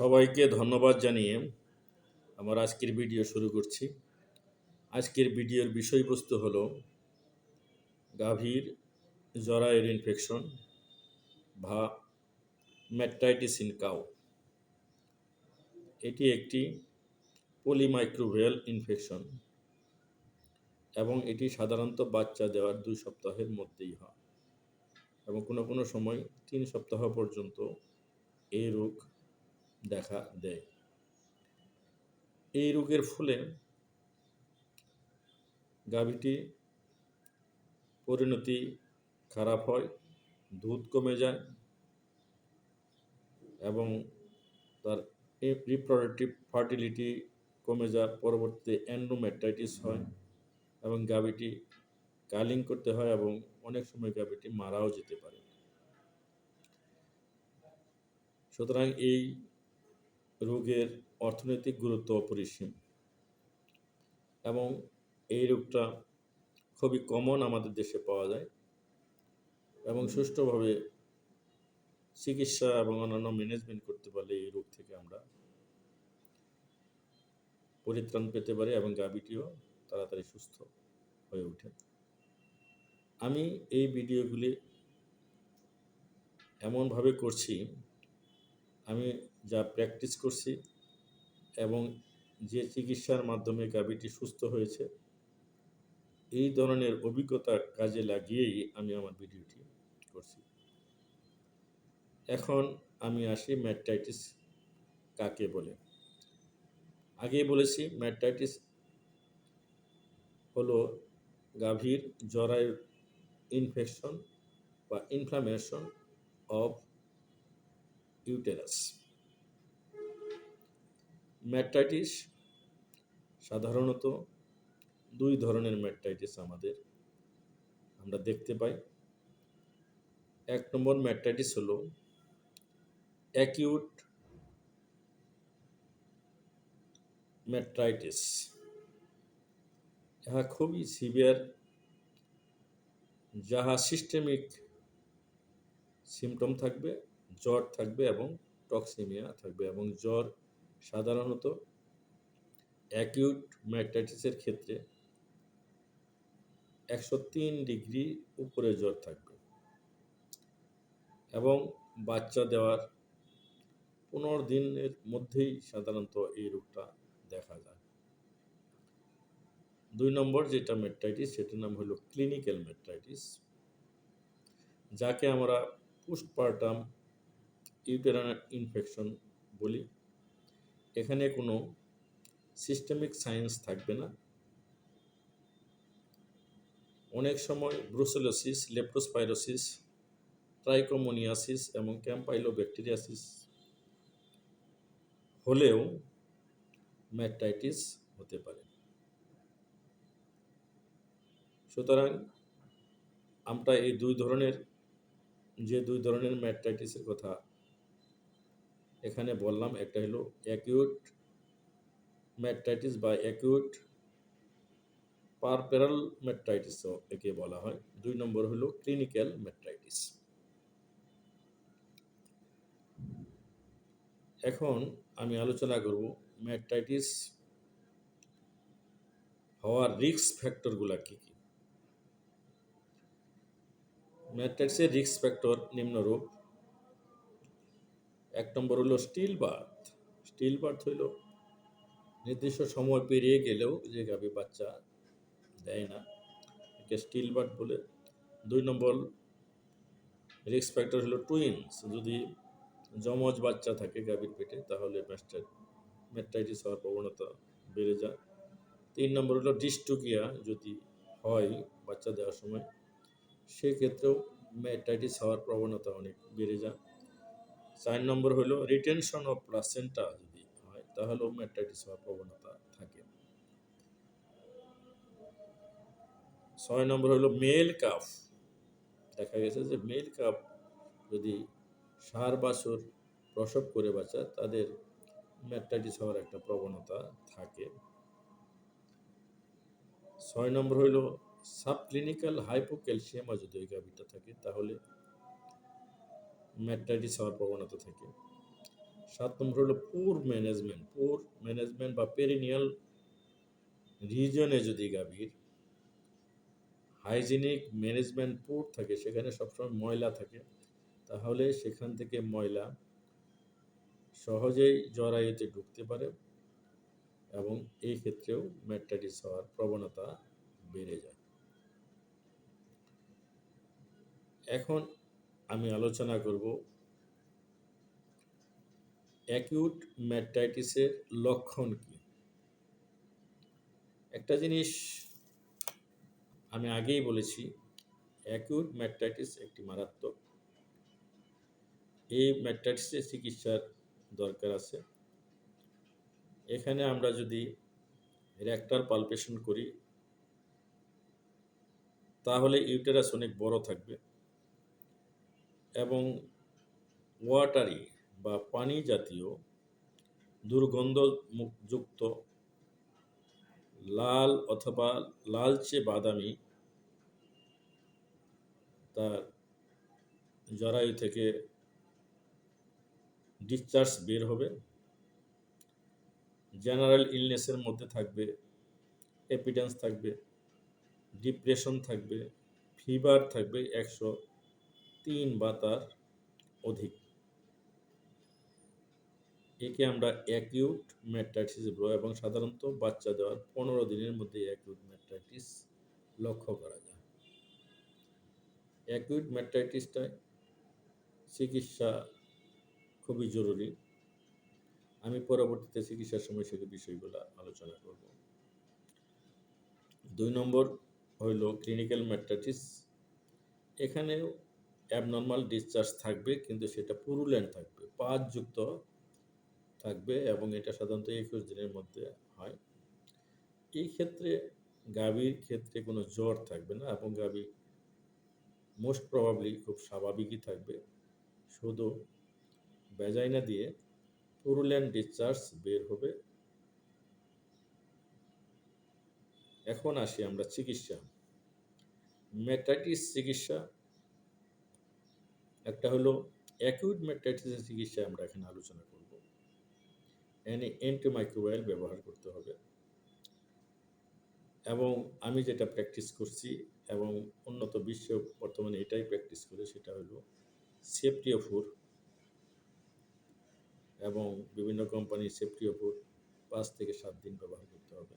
সবাইকে ধন্যবাদ জানিয়ে আমার আজকের ভিডিও শুরু করছি। আজকের ভিডিওর বিষয়বস্তু হলো গাভীর জরায়ের ইনফেকশন বা ম্যাট্রাইটিস ইন কাউ এটি একটি পলিমাইক্রোভিয়াল ইনফেকশন এবং এটি সাধারণত বাচ্চা দেওয়ার দুই সপ্তাহের মধ্যেই হয় এবং কোনো কোনো সময় তিন সপ্তাহ পর্যন্ত এই রোগ দেখা দেয়। এই রোগের ফলে গাভীটি পরিণতি খারাপ হয়, দুধ কমে যায় এবং তার রিপ্রোডাক্টিভ ফার্টিলিটি কমে যায় পরবর্তীতে অ্যান্ড্রোমেট্রাইটিস হয় এবং গাভীটি কালিং করতে হয় এবং অনেক সময় গাভীটি মারাও যেতে পারে। সুতরাং এই রোগের অর্থনৈতিক গুরুত্ব অপরিসীম। এবং এই রোগটা খুবই কমন আমাদের দেশে পাওয়া যায়। এবং সুষ্ঠুভাবে চিকিৎসা এবং অন্যান্য ম্যানেজমেন্ট করতে পারলে এই রোগ থেকে আমরা পরিত্রাণ পেতে পারি এবং গাভীটিও তাড়াতাড়ি সুস্থ হয়ে ওঠে। আমি এই ভিডিওগুলি এমনভাবে করছি আমি যা প্র্যাকটিস করছি এবং যে চিকিৎসার মাধ্যমে গাভীটি সুস্থ হয়েছে, এই ধরনের অভিজ্ঞতা কাজে লাগিয়েই আমি আমার ভিডিওটি করছি। এখন আমি আসি ম্যাট্রাইটিস কাকে বলে। আগে বলেছি ম্যাট্রাইটিস হলো গাভীর জরায়ুর ইনফেকশন বা ইনফ্লামেশন অফ ইউটেরাস। ম্যাট্রাইটিস সাধারণত দুই ধরনের ম্যাট্রাইটিস আমাদের আমরা দেখতে পাই। এক নম্বর ম্যাট্রাইটিস হলো অ্যাকিউট ম্যাট্রাইটিস। ইহা খুবই সিভিয়ার, যাহা সিস্টেমিক সিমটম থাকবে জ্বর থাকবে এবং টক্সিমিয়া থাকবে এবং জ্বর সাধারণত অ্যাকিউট ম্যাটাইটিসের ক্ষেত্রে একশো তিন ডিগ্রি উপরে জ্বর থাকবে। এবং বাচ্চা দেওয়ার পনেরো দিনের মধ্যেই সাধারণত এই রোগটা দেখা যায়। দুই নম্বর যেটা মেট্রাইটিস সেটার নাম হলো ক্লিনিক্যাল মেট্রাইটিস যাকে আমরা পোস্টপার্টাম ইউটেরান ইনফেকশন বলি, এখানে কোনো সিস্টেমিক সায়েন্স থাকবে না। অনেক সময় ব্রুসেলোসিস লেপ্টোস্পাইরোসিস ট্রাইকোমোনিয়াসিস এবং ক্যাম্পাইলোব্যাকটেরিয়াসিস হলেও ম্যাট্রাইটিস হতে পারে। সুতরাং আমরা এই দুই ধরনের, যে দুই ধরনের ম্যাটাইটিসের কথা এখানে বললাম একটা হলো অ্যাকিউট ম্যাট্রাইটিস বা অ্যাকিউট পারপেরাল ম্যাট্রাইটিসও একে বলা হয়। দুই নম্বর হলো ক্লিনিক্যাল ম্যাট্রাইটিস এখন আমি আলোচনা করব ম্যাট্রাইটিস হওয়ার রিস্ক ফ্যাক্টরগুলো কী কী? ম্যাট্রাইটিসের রিস্ক ফ্যাক্টর নিম্নরূপ। এক নম্বর হলো স্টিল বার্থ স্টিল বার্থ হইল নির্দিষ্ট সময় পেরিয়ে গেলেও যে গাভী বাচ্চা দেয় না, একে স্টিল বার্থ বলে। দুই নম্বর রিস্ক ফ্যাক্টর হলো টুইনস যদি যমজ বাচ্চা থাকে গাভীর পেটে, তাহলে ম্যাট্রাইটিস হওয়ার প্রবণতা বেড়ে যায়। তিন নম্বর হলো ডিস্টোকিয়া যদি হয় বাচ্চা দেওয়ার সময়, সেক্ষেত্রেও ম্যাট্রাইটিস হওয়ার প্রবণতা অনেক বেড়ে যায়। চার নম্বর হলো রিটেনশন অফ প্লাসেন্টা যদি হয় তাহলেও ম্যাট্রাইটিস হওয়ার প্রবণতা থাকে। ছয় নম্বর হলো মেল কাফ দেখা গেছে যে মেল কাপ যদি সার বাছুর প্রসব করে বাচ্চা তাদের ম্যাট্রাইটিস হওয়ার একটা প্রবণতা থাকে। ছয় নম্বর হইল সাবক্লিনিক্যাল হাইপোক্যালসিয়ামা যদি ওই গাভীটা থাকে, তাহলে ম্যাট্রাইটিস হওয়ার প্রবণতা থাকে। সাত নম্বর হলো পুর ম্যানেজমেন্ট পুর ম্যানেজমেন্ট বা পেরিনিয়াল রিজনে যদি গাভীর হাইজিনিক ম্যানেজমেন্ট পুর থাকে, সেখানে সবসময় ময়লা থাকে, তাহলে সেখান থেকে ময়লা সহজেই জরায়ুতে ঢুকতে পারে এবং এই ক্ষেত্রেও ম্যাট্রাইটিস হওয়ার প্রবণতা বেড়ে যায়। এখন আলোচনা করব অ্যাকিউট ম্যাট্রাইটিসের লক্ষণ কি? একটা জিনিস আমি আগেই বলেছি অ্যাকিউট ম্যাট্রাইটিস একটি মারাত্মক। এই ম্যাট্রাইটিসের চিকিৎসার দরকার আছে। এখানে আমরা যদি র্যাক্টার পালপেশন করি, তাহলে ইউটেরাস অনেক বড় থাকবে। এবং ওয়াটারি বা পানি জাতীয় দুর্গন্ধযুক্ত লাল অথবা লালচে বাদামি তার জরায়ু থেকে ডিসচার্জ বের হবে। জেনারেল ইলনেসের মধ্যে থাকবে এপিডেন্স থাকবে ডিপ্রেশন থাকবে ফিভার থাকবে একশো তিন বা তার অধিক। একে আমরা অ্যাকিউট ম্যাট্রাইটিস বলব এবং সাধারণত বাচ্চা দেওয়ার পনেরো দিনের মধ্যে অ্যাকিউট ম্যাট্রাইটিস লক্ষ্য করা যায়। অ্যাকিউট ম্যাট্রাইটিসটায় চিকিৎসা খুবই জরুরি। আমি পরবর্তীতে চিকিৎসার সময় সে বিষয়গুলো আলোচনা করব। দুই নম্বর হইল ক্লিনিক্যাল ম্যাট্রাইটিস এখানেও অ্যাবনর্মাল ডিসচার্জ থাকবে, কিন্তু সেটা পুরুল্যান্ড থাকবে পাঁচযুক্ত থাকবে এবং এটা সাধারণত একুশ দিনের মধ্যে হয়। এই ক্ষেত্রে গাভীর ক্ষেত্রে কোনো জ্বর থাকবে না এবং গাভী মোস্ট প্রবাবলি খুব স্বাভাবিকই থাকবে। শুধু বেজাইনা দিয়ে পুরুল্যান্ড ডিসচার্জ বের হবে। এখন আসি আমরা চিকিৎসা। মেটাইটিস চিকিৎসা একটা হলো অ্যাকিউট মেটাইটিসের চিকিৎসা আমরা এখানে আলোচনা করব। এনে অ্যান্টিমাইক্রোবায়াল ব্যবহার করতে হবে। এবং আমি যেটা প্র্যাকটিস করছি এবং উন্নত বিশ্ব বর্তমানে এটাই প্র্যাকটিস করে সেটা হলো সেফটিওফোর এবং বিভিন্ন কোম্পানির সেফটিওফোর পাঁচ থেকে সাত দিন ব্যবহার করতে হবে।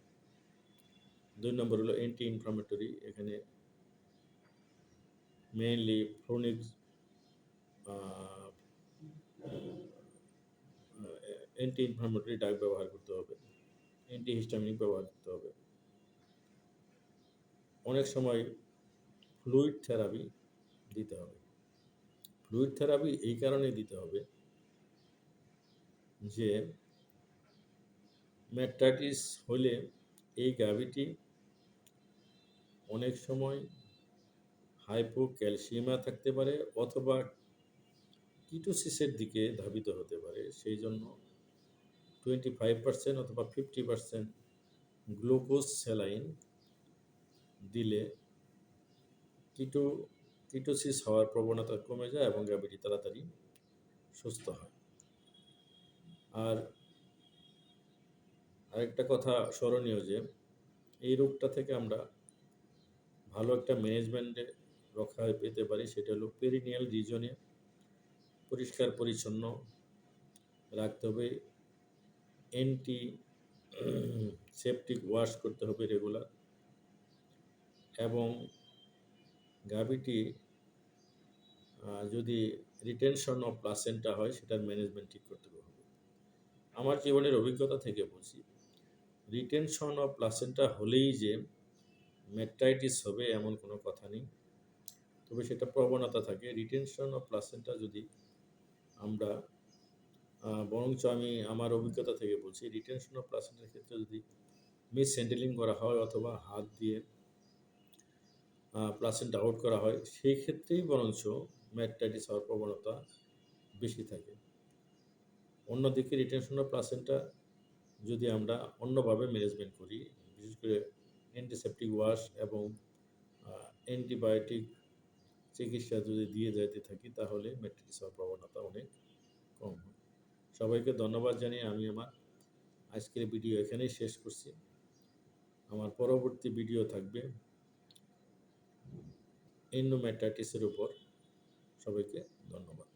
দুই নম্বর হলো অ্যান্টি ইনফ্লামেটরি এখানে মেইনলি ফ্রোনিক অ্যান্টি ইনফ্লামেটরি ডাক ব্যবহার করতে হবে অ্যান্টি হিস্টামিনিক ব্যবহার করতে হবে। অনেক সময় ফ্লুইড থেরাপি দিতে হবে। ফ্লুইড থেরাপি এই কারণে দিতে হবে যে ম্যাট্রাইটিস হলে এই গাভিটি অনেক সময় হাইপো ক্যালসিয়ামা থাকতে পারে অথবা কিটোসিসের দিকে ধাবিত হতে পারে, সেই জন্য টোয়েন্টি ফাইভ পার্সেন্ট অথবা ফিফটি পার্সেন্ট গ্লুকোজ স্যালাইন দিলে কিটো, কিটোসিস হওয়ার প্রবণতা কমে যায় এবং গাভীটি তাড়াতাড়ি সুস্থ হয়। আর আরেকটা কথা স্মরণীয় যে, এই রোগটা থেকে আমরা ভালো একটা ম্যানেজমেন্টে রক্ষা পেতে পারি, সেটা হলো পেরিনিয়াল রিজনে পরিষ্কার, পরিচ্ছন্ন রাখতে হবে। অ্যান্টি সেপটিক ওয়াশ করতে হবে রেগুলার এবং গাভীটি যদি রিটেনশন অফ প্লাসেন্টা হয় সেটার ম্যানেজমেন্ট ঠিক করতে হবে। আমার জীবনের অভিজ্ঞতা থেকে বলছি রিটেনশন অফ প্লাসেন্টা হলেই যে মেট্রাইটিস হবে এমন কোনো কথা নেই। তবে সেটা প্রবণতা থাকে। রিটেনশন অফ প্লাসেন্টা যদি আমরা বরঞ্চ আমি আমার অভিজ্ঞতা থেকে বলছি রিটেনশন অফ প্লাসেন্টার ক্ষেত্রে যদি মিস হ্যান্ডেলিং করা হয় অথবা হাত দিয়ে প্লাসেন্ট আউট করা হয়, সেই ক্ষেত্রেই বরঞ্চ ম্যাট্রাইটিস হওয়ার প্রবণতা বেশি থাকে। অন্যদিকে রিটেনশন অফ প্লাসেন্টটা যদি আমরা অন্যভাবে ম্যানেজমেন্ট করি, বিশেষ করে অ্যান্টিসেপটিক ওয়াশ এবং অ্যান্টিবায়োটিক চিকিৎসা যদি দিয়ে যাইতে থাকি, তাহলে ম্যাট্রিক্স হওয়ার প্রবণতা অনেক কম হয়। সবাইকে ধন্যবাদ জানিয়ে আমি আমার আজকের ভিডিও এখানেই শেষ করছি। আমার পরবর্তী ভিডিও থাকবে এন্ডোমেটাইটিসের উপর। সবাইকে ধন্যবাদ।